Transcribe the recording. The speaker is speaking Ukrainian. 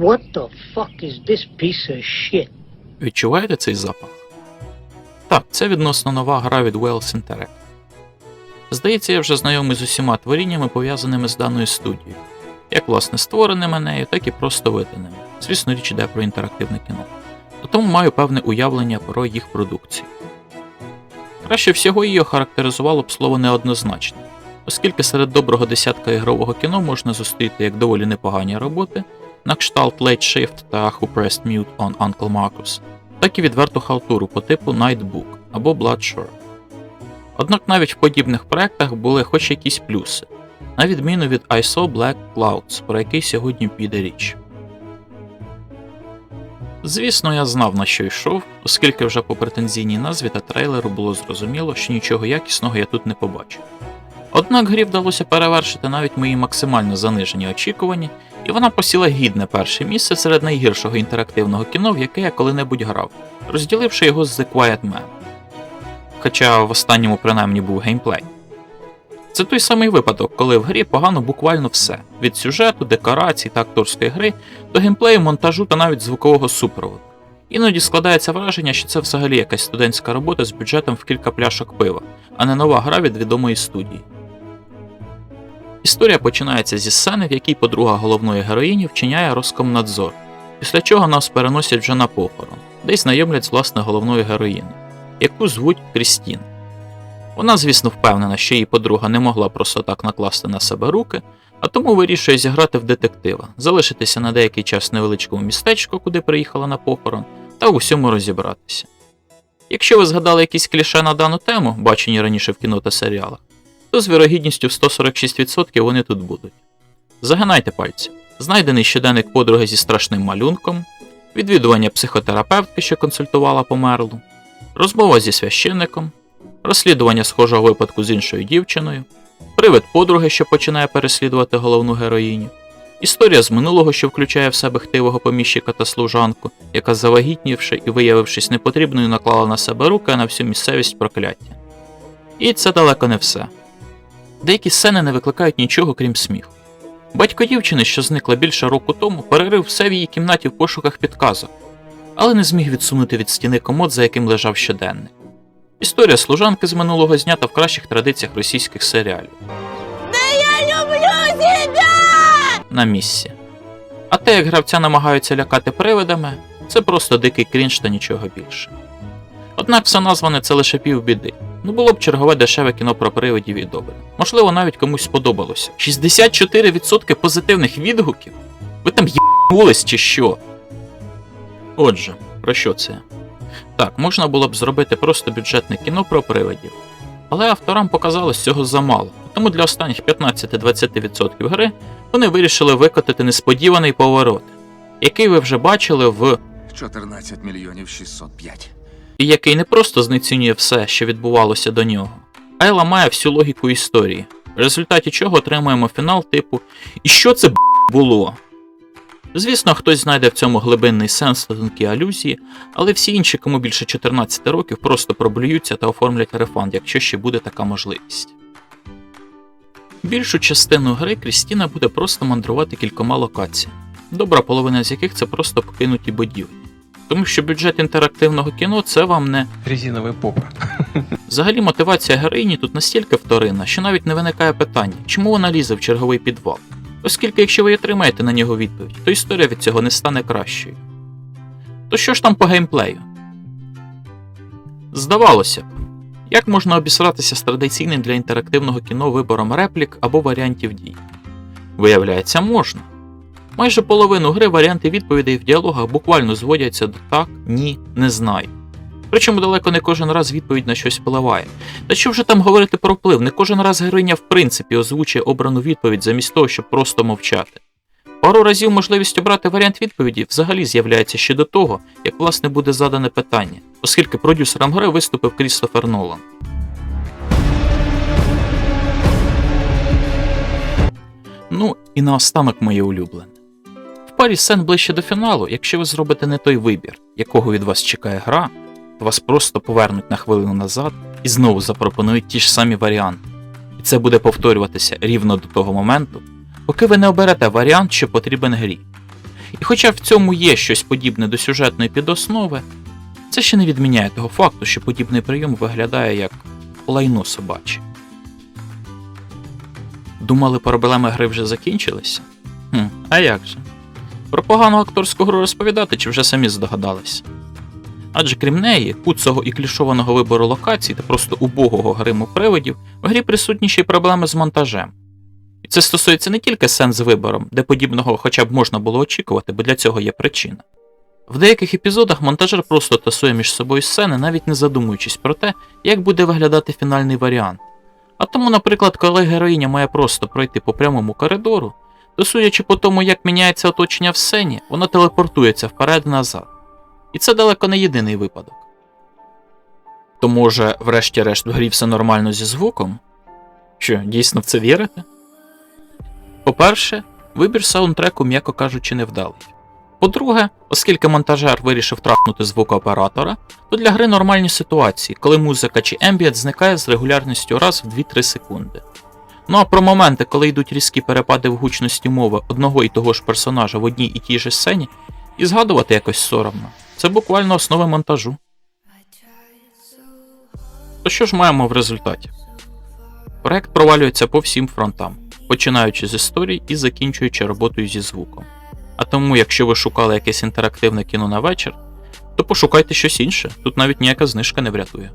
What the fuck is this piece of shit? Відчуваєте цей запах? Так, це відносно нова гра від Wells Interact. Здається, я вже знайомий з усіма творіннями, пов'язаними з даною студією, як власне створеними нею, так і просто виданими. Звісно, річ йде про інтерактивне кіно. Тому маю певне уявлення про їх продукцію. Краще всього її охарактеризувало б слово неоднозначне, оскільки серед доброго десятка ігрового кіно можна зустріти як доволі непогані роботи, на кшталт Late Shift та Who Pressed Mute on Uncle Marcus, так і відверту халтуру по типу Nightbook або Bloodshore. Однак навіть в подібних проектах були хоч якісь плюси, на відміну від ISO Black Clouds, про який сьогодні піде річ. Звісно, я знав на що йшов, оскільки вже по претензійній назві та трейлеру було зрозуміло, що нічого якісного я тут не побачу. Однак грі вдалося перевершити навіть мої максимально занижені очікування, і вона посіла гідне перше місце серед найгіршого інтерактивного кіно, в яке я коли-небудь грав, розділивши його з The Quiet Man. Хоча в останньому принаймні був геймплей. Це той самий випадок, коли в грі погано буквально все: від сюжету, декорацій та акторської гри до геймплею, монтажу та навіть звукового супроводу. Іноді складається враження, що це взагалі якась студентська робота з бюджетом в кілька пляшок пива, а не нова гра від відомої студії. Історія починається зі сцени, в якій подруга головної героїні вчиняє Роскомнадзор, після чого нас переносять вже на похорон, де й знайомлять з власне головною героїною, яку звуть Крістін. Вона, звісно, впевнена, що її подруга не могла просто так накласти на себе руки, а тому вирішує зіграти в детектива, залишитися на деякий час в невеличкому містечку, куди приїхала на похорон, та в усьому розібратися. Якщо ви згадали якісь кліше на дану тему, бачені раніше в кіно та серіалах, то з вірогідністю в 146% вони тут будуть. Загинайте пальці. Знайдений щоденник подруги зі страшним малюнком, відвідування психотерапевтки, що консультувала померлу, розмова зі священником, розслідування схожого випадку з іншою дівчиною, привид подруги, що починає переслідувати головну героїню, історія з минулого, що включає в себе хтивого поміщика та служанку, яка завагітнівши і виявившись непотрібною, наклала на себе руки, а на всю місцевість прокляття. І це далеко не все. Деякі сцени не викликають нічого крім сміху. Батько дівчини, що зникла більше року тому, перерив все в її кімнаті в пошуках підказок, але не зміг відсунути від стіни комод, за яким лежав щоденник. Історія служанки з минулого знята в кращих традиціях російських серіалів. Я люблю тебя! На місці. А те, як гравця намагаються лякати привидами, це просто дикий крінж та нічого більше. Однак все назване це лише півбіди. Ну було б чергове дешеве кіно про привидів і добре. Можливо, навіть комусь сподобалося. 64% позитивних відгуків? Ви там їбнулись чи що? Отже, про що це? Так, можна було б зробити просто бюджетне кіно про привидів. Але авторам показалось цього замало, тому для останніх 15-20% гри вони вирішили викотити несподіваний поворот, який ви вже бачили в 14 мільйонів 605. І який не просто знецінює все, що відбувалося до нього, а й ламає всю логіку історії, в результаті чого отримуємо фінал типу І що це б було? Звісно, хтось знайде в цьому глибинний сенс та тонкі алюзії, але всі інші, кому більше 14 років, просто проблюються та оформлять рефанд, якщо ще буде така можливість. Більшу частину гри Крістіна буде просто мандрувати кількома локаціями, добра половина з яких це просто покинуті будівлі. Тому що бюджет інтерактивного кіно це вам не резиновая попа. Взагалі мотивація героїні тут настільки вторинна, що навіть не виникає питання, чому вона лізе в черговий підвал. Оскільки якщо ви отримаєте на нього відповідь, то історія від цього не стане кращою. То що ж там по геймплею? Здавалося б, як можна обісратися з традиційним для інтерактивного кіно вибором реплік або варіантів дій? Виявляється, можна. Майже половину гри варіанти відповідей в діалогах буквально зводяться до так, ні, не знаю. Причому далеко не кожен раз відповідь на щось впливає. Та що вже там говорити про вплив, не кожен раз героїня в принципі озвучує обрану відповідь замість того, щоб просто мовчати. Пару разів можливість обрати варіант відповіді взагалі з'являється ще до того, як власне буде задане питання, оскільки продюсером гри виступив Крістофер Нолан. Ну і наостанок моє улюблене. Парі сцен ближче до фіналу, якщо ви зробите не той вибір, якого від вас чекає гра, то вас просто повернуть на хвилину назад і знову запропонують ті ж самі варіанти. І це буде повторюватися рівно до того моменту, поки ви не оберете варіант, що потрібен грі. І хоча в цьому є щось подібне до сюжетної підоснови, це ще не відміняє того факту, що подібний прийом виглядає як лайно собаче. Думали, проблеми гри вже закінчилися? Хм, а як же? Про погану акторську гру розповідати чи вже самі здогадалися? Адже крім неї, куцого і клішованого вибору локацій та просто убогого гриму привидів, в грі присутні ще й проблеми з монтажем. І це стосується не тільки сцен з вибором, де подібного хоча б можна було очікувати, бо для цього є причина. В деяких епізодах монтажер просто тасує між собою сцени, навіть не задумуючись про те, як буде виглядати фінальний варіант. А тому, наприклад, коли героїня має просто пройти по прямому коридору, то судячи по тому, як міняється оточення в сцені, вона телепортується вперед і назад. І це далеко не єдиний випадок. То може, врешті-решт, в грі все нормально зі звуком? Що, дійсно в це вірите? По-перше, вибір саундтреку, м'яко кажучи, невдалий. По-друге, оскільки монтажер вирішив трахнути звукооператора, то для гри нормальні ситуації, коли музика чи ембієнт зникає з регулярністю раз в 2-3 секунди. Ну а про моменти, коли йдуть різкі перепади в гучності мови одного і того ж персонажа в одній і тій же сцені, і згадувати якось соромно. Це буквально основа монтажу. То що ж маємо в результаті? Проект провалюється по всім фронтам, починаючи з історії і закінчуючи роботою зі звуком. А тому, якщо ви шукали якесь інтерактивне кіно на вечір, то пошукайте щось інше, тут навіть ніяка знижка не врятує.